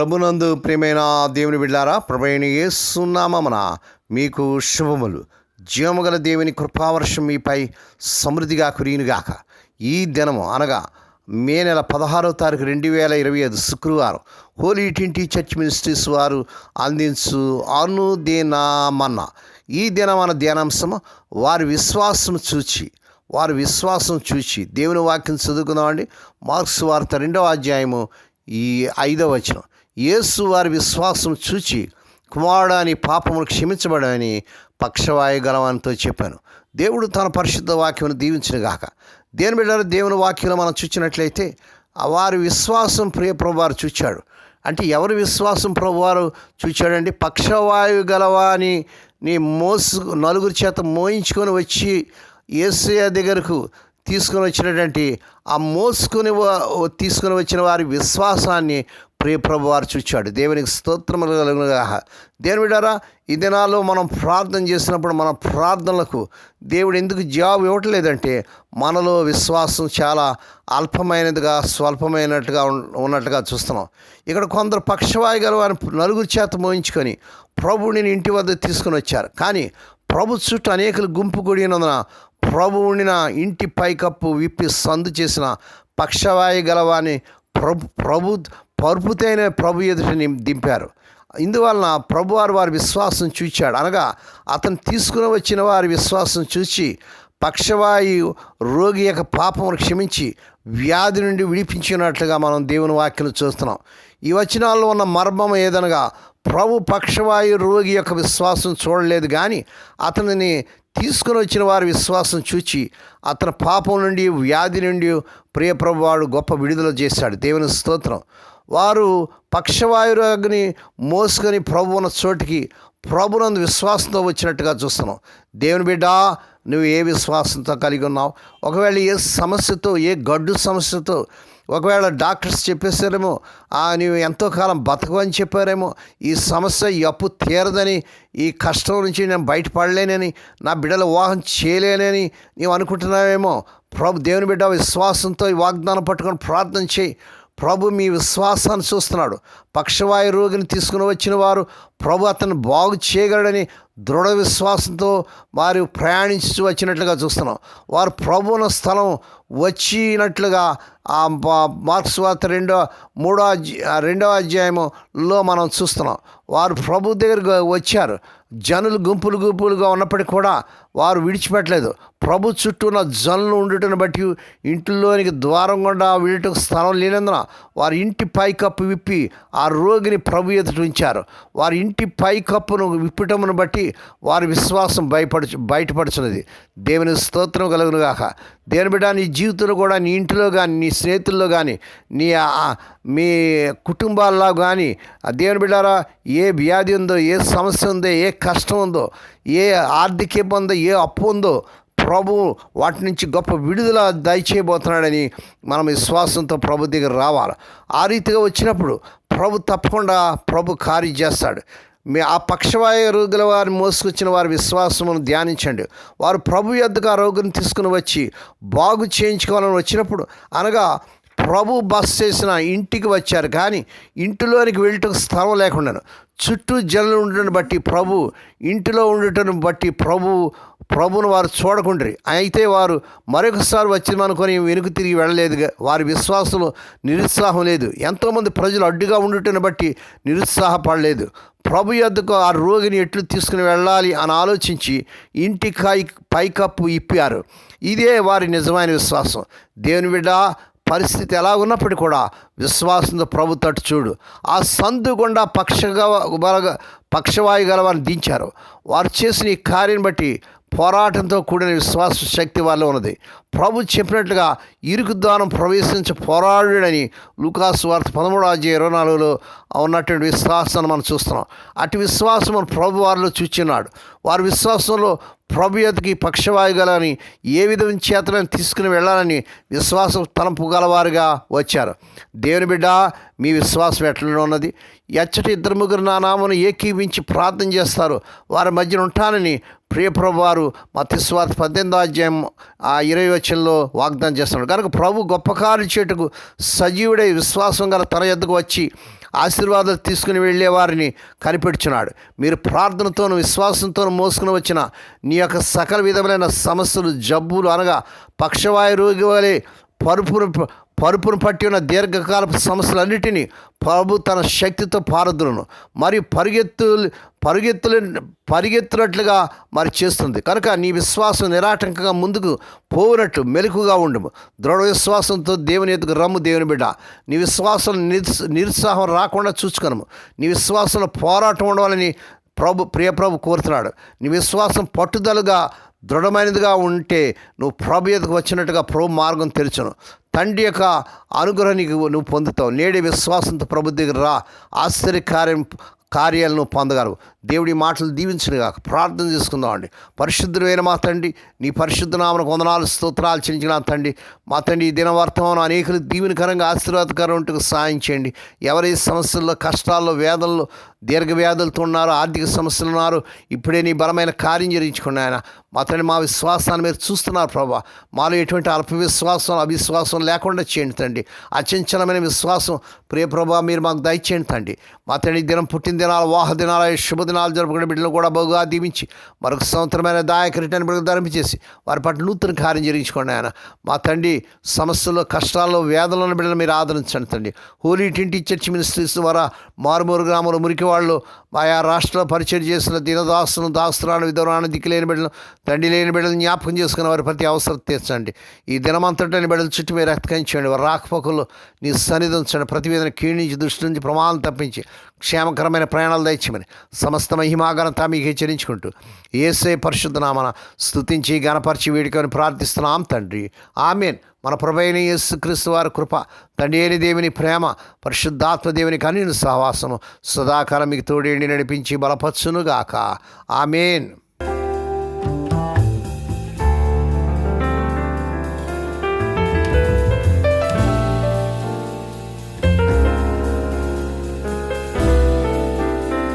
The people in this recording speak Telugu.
ప్రభునందు ప్రియమైన దేవుని బిడ్డారా ప్రభైన యేసునామమున మీకు శుభములు. జీవముగల దేవుని కృపావర్షం మీపై సమృద్ధిగా కురియునుగాక. ఈ దినము అనగా మే నెల పదహారవ తారీఖు రెండు వేల ఇరవై ఐదు శుక్రవారం హోలీ ట్వంటీ చర్చ్ మినిస్ట్రీస్ వారు అందించు అనుదేనామన్న. ఈ దినం మన ధ్యానాంశము వారి విశ్వాసం చూచి వారి విశ్వాసం చూచి దేవుని వాక్యం చదువుకుందామండి. మార్క్స్ వార్త రెండవ అధ్యాయము ఈ ఐదవ వచనం. యేసు వారి విశ్వాసం చూచి కుమారుడు అని పాపమును క్షమించబడని పక్షవాయు గలవానితో చెప్పాను. దేవుడు తన పరిశుద్ధ వాక్యమును దీవించిన గాక దేని బిడ్డారు దేవుని వాక్యం మనం చూచినట్లయితే వారి విశ్వాసం ప్రియప్రభువారు చూచాడు. అంటే ఎవరి విశ్వాసం ప్రభువారు చూచాడండి పక్షవాయు గలవాని నీ మోసు నలుగురి చేత మోయించుకొని వచ్చి ఏసయ దగ్గరకు తీసుకొని వచ్చినటువంటి ఆ మోసుకొని తీసుకొని వచ్చిన వారి విశ్వాసాన్ని ప్రియ ప్రభు వారు చూచాడు. దేవునికి స్తోత్రములు కలుగునుగా దేవుని బిడ్డారా ఈ దినాల్లో మనం ప్రార్థన చేసినప్పుడు మన ప్రార్థనలకు దేవుడు ఎందుకు జవాబు ఇవ్వట్లేదంటే మనలో విశ్వాసం చాలా అల్పమైనదిగా స్వల్పమైనట్టుగా ఉన్నట్టుగా చూస్తున్నాం. ఇక్కడ కొందరు పక్షవాయు గల వారిని నలుగురు చేత మోయించుకొని ప్రభువుని ఇంటి వద్ద తీసుకొని వచ్చారు. కానీ ప్రభు చుట్టూ అనేకలు గుంపు కూడినందున ప్రభువుని నా ఇంటి పైకప్పు విప్పి సందు చేసిన పక్షవాయు గలవాని ప్రభు ప్రభు పరుపుతైన ప్రభు ఎదుట దింపారు. ఇందువలన ప్రభువారు వారి విశ్వాసం చూచాడు. అనగా అతను తీసుకుని వచ్చిన వారి విశ్వాసం చూచి పక్షవాయు రోగి యొక్క పాపమును క్షమించి వ్యాధి నుండి విడిపించినట్లుగా మనం దేవుని వాక్యను చూస్తున్నాం. ఈ వచనాల్లో ఉన్న మర్మం ఏదనగా ప్రభు పక్షవాయు రోగి యొక్క విశ్వాసం చూడలేదు కానీ అతనిని తీసుకుని వచ్చిన వారి విశ్వాసం చూచి అతని పాపం నుండి వ్యాధి నుండి ప్రియప్రభువాడు గొప్ప విడుదల చేశాడు. దేవుని స్తోత్రం. వారు పక్షవాయురాగ్ని మోసుకొని ప్రభు ఉన్న చోటికి ప్రభునందు విశ్వాసంతో వచ్చినట్టుగా చూస్తున్నాం. దేవుని బిడ్డ నువ్వు ఏ విశ్వాసంతో కలిగి ఉన్నావు? ఒకవేళ ఏ సమస్యతో ఏ గడ్డు సమస్యతో ఒకవేళ డాక్టర్స్ చెప్పేశారేమో నువ్వు నీవు ఎంతో కాలం బతకవని చెప్పారేమో ఈ సమస్య ఈ అప్పు తీరదని ఈ కష్టం నుంచి నేను బయటపడలేనని నా బిడ్డల వివాహం చేయలేనని నీవు అనుకుంటున్నావేమో ప్రభు దేవుని బిడ్డ విశ్వాసంతో ఈ వాగ్దానం పట్టుకొని ప్రార్థన చేయి. ప్రభు మీ విశ్వాసాన్ని చూస్తున్నాడు. పక్షవాయు రోగిని తీసుకుని వచ్చిన వారు ప్రభు అతను బాగు చేయగలడని దృఢ విశ్వాసంతో వారు ప్రయాణించి వచ్చినట్లుగా చూస్తున్నాం. వారు ప్రభువున స్థలం వచ్చినట్లుగా ఆ మార్క్స్ వార్త రెండో మూడో రెండవ అధ్యాయములో మనం చూస్తున్నాం. వారు ప్రభు దగ్గరకు వచ్చారు. జనులు గుంపులు గుంపులుగా ఉన్నప్పటికీ కూడా వారు విడిచిపెట్టలేదు. ప్రభు చుట్టూ ఉన్న జనులు ఉండటం బట్టి ఇంటిలోనికి ద్వారం గుండా వీళ్ళటకు స్థలం లేనందున వారి ఇంటి పైకప్పు విప్పి ఆ రోగిని ప్రభు ఎదుట ఉంచారు. వారి ఇంటి పైకప్పును విప్పటమును బట్టి వారి విశ్వాసం భయపడుచు బయటపడుచున్నది. దేవుని స్తోత్రం కలుగునుగాక. దేని దేవుని బిడ్డ నీ జీవితంలో కూడా నీ ఇంటిలో కానీ నీ స్నేహితుల్లో కానీ నీ మీ కుటుంబాల్లో కానీ దేవుని బిడ్డారా ఏ వ్యాధి ఉందో ఏ సమస్య ఉందో ఏ కష్టం ఉందో ఏ ఆర్థిక ఇబ్బంది ఉందో ఏ అప్పు ఉందో ప్రభు వాటి నుంచి గొప్ప విడుదల దయచేయబోతున్నాడని మనం విశ్వాసంతో ప్రభు దగ్గర రావాలి. ఆ రీతిగా వచ్చినప్పుడు ప్రభు తప్పకుండా ప్రభు కార్యం చేస్తాడు. మీ ఆ పక్షవాయు రోగుల వారిని మోసుకొచ్చిన వారి విశ్వాసమును ధ్యానించండి. వారు ప్రభు యొద్దకు ఆ రోగిని తీసుకుని వచ్చి బాగు చేయించుకోవాలని వచ్చినప్పుడు అనగా ప్రభు బస్ చేసిన ఇంటికి వచ్చారు. కానీ ఇంటిలోనికి వెళ్ళటం స్థలం లేకుండాను. చుట్టూ జనులు ఉండటం బట్టి ప్రభు ఇంటిలో ఉండటం బట్టి ప్రభు ప్రభును వారు చూడకుండ్రి. అయితే వారు మరొకసారి వచ్చిందనుకొని వెనుక తిరిగి వెళ్ళలేదు. వారి విశ్వాసంలో నిరుత్సాహం లేదు. ఎంతోమంది ప్రజలు అడ్డుగా ఉండటం బట్టి నిరుత్సాహపడలేదు. ప్రభు యొద్దకు ఆ రోగిని ఎట్లు తీసుకుని వెళ్ళాలి అని ఆలోచించి ఇంటి కాయి పైకప్పు ఇప్పారు. ఇదే వారి నిజమైన విశ్వాసం. దేవుని బిడ్డ పరిస్థితి ఎలా ఉన్నప్పటికీ కూడా విశ్వాసంతో ప్రభు తట్టు చూడు. ఆ సందు గుండా పక్షగా బలగ పక్షవాయు గలవారిని దించారు. వారు చేసిన ఈ కార్యం బట్టి పోరాటంతో కూడిన విశ్వాస శక్తి వాళ్ళలో ఉన్నది. ప్రభు చెప్పినట్లుగా ఇరుకు ద్వారం ప్రవేశించి పోరాడుడని లూకాసు వార్త పదమూడు అధ్యాయ ఇరవై నాలుగులో ఉన్నటువంటి విశ్వాసాన్ని మనం చూస్తున్నాం. అటు విశ్వాసం మన ప్రభు వారిలో చూచున్నాడు వారి విశ్వాసంలో ప్రభు ఎదుకి పక్షవాయుగలని ఏ విధం చేతలను తీసుకుని వెళ్ళాలని విశ్వాసం తలంపు గలవారుగా వచ్చారు. దేవుని బిడ్డ మీ విశ్వాసం ఎట్లనే ఉన్నది. ఎచ్చటి ఇద్దరు ముగ్గురు నా నామను ఏకీవించి ప్రార్థన చేస్తారు. వారి మధ్యన ఉంటానని ప్రియప్రభు వారు మత్స్వార్త పద్దెనిమిదో అధ్యాయం ఆ ఇరవై వచ్చంలో వాగ్దానం చేస్తున్నాడు. కనుక ప్రభు గొప్ప కార్యం చేటుకు సజీవుడై విశ్వాసం గల తన ఎద్దుకు వచ్చి ఆశీర్వాదాలు తీసుకుని వెళ్ళే వారిని కనిపెడుచున్నాడు. మీరు ప్రార్థనతోను విశ్వాసంతోను మోసుకుని వచ్చిన నీ యొక్క సకల విధమైన సమస్యలు జబ్బులు అనగా పక్షవాయు రోగి వలె పరుపును పరుపును పట్టి ఉన్న దీర్ఘకాలపు సమస్యలన్నిటినీ ప్రభు తన శక్తితో పారదులను మరియు పరిగెత్తు పరిగెత్తులు పరిగెత్తునట్లుగా మరి చేస్తుంది. కనుక నీ విశ్వాసం నిరాటంకంగా ముందుకు పోవునట్టు మెలకుగా ఉండము. దృఢ విశ్వాసంతో దేవుని ఎదుగు రమ్ము దేవుని బిడ్డ. నీ విశ్వాసం నిరుత్సాహం రాకుండా చూసుకునము నీ విశ్వాసంలో పోరాటం ఉండవాలని ప్రభు ప్రియప్రభు కోరుతున్నాడు. నీ విశ్వాసం పట్టుదలగా దృఢమైనదిగా ఉంటే నువ్వు ప్రభు వచ్చినట్టుగా ప్రభు మార్గం తెరచును. తండ్రి యొక్క అనుగ్రహం నీకు నువ్వు పొందుతావు. నేడే విశ్వాసంతో ప్రభు దగ్గర రా. ఆశ్చర్య కార్యం కార్యాలను పొందగలవు. దేవుడి మాటలు దీవించునుగా ప్రార్థన చేసుకుందాం అండి. పరిశుద్ధుడైన మా తండ్రి నీ పరిశుద్ధ నామను వందనాలు స్తోత్రాలు చెల్లించిన తండ్రి. మా తండ్రి ఈ దినవర్తమానం అనేకులు దీవెనకరంగా ఆశీర్వాదకరం సాయం చేయండి. ఎవరి సమస్యల్లో కష్టాల్లో వేదనలో దీర్ఘ వ్యాధులతో ఉన్నారు ఆర్థిక సమస్యలు ఉన్నారు. ఇప్పుడే నీ బలమైన కార్యం జరిగించుకున్న ఆయన. మా తండ్రి మా విశ్వాసాన్ని మీరు చూస్తున్నారు ప్రభా. మాలో ఎటువంటి అల్ప విశ్వాసం అవిశ్వాసం లేకుండా చేయండి తండ్రి. అచంచలమైన విశ్వాసం. ప్రియ ప్రభా మీరు మాకు దయచేయండి తండ్రి. మా తండ్రి ఈ దినం పుట్టిన దినాలు వాహ దినాలు శుభదినాలు జరుపుకునే బిడ్డలు కూడా బహుగా దీవించి మరొక సంవత్సరమైన దాయక రిటర్న్ బిడ్డలు ధరింపచేసి వారి పట్ల నూతన కార్యం జరిగించుకోండి ఆయన. మా తండ్రి సమస్యల్లో కష్టాల్లో వేదనలో ఉన్న బిడ్డలు మీరు ఆదరించండి తండ్రి. హోలీ టింటి చర్చ్ మినిస్ట్రీస్ ద్వారా మారుమూరు గ్రామంలో మురికి వాళ్ళు ఆయా రాష్ట్రాల పరిచయం చేసిన దీనదాసును దాస్తురాను విధవరాను దిక్కులేని బిడ్డలు తండ్రి లేని బిడ్డలు జ్ఞాపకం చేసుకున్న వారి ప్రతి అవసరం తీర్చండి. ఈ దినమంతటని బిడ్డల చుట్టూ మీరు రక్తకరించండి వారి రాకపోకలు నీ సన్నిధించండి ప్రతివేదన క్షీణించి దృష్టి నుంచి ప్రమాదం తప్పించి క్షేమకరమైన ప్రయాణాలు దయచేయమని సమస్త మహిమాఘనత మీకు హెచ్చరించుకుంటూ ఏసే పరిశుద్ధనామన స్థుతించి గణపరిచి వేడుకొని ప్రార్థిస్తున్నాం తండ్రి. ఆమెన్. మన ప్రభైన యేసుక్రీస్తు వారి కృప తండ్రి అయిన దేవుని ప్రేమ పరిశుద్ధాత్మ దేవుని కనీను సహవాసము సదాకాలం మీకు తోడేండి నడిపించి బలపచ్చునుగాక ఆమెన్.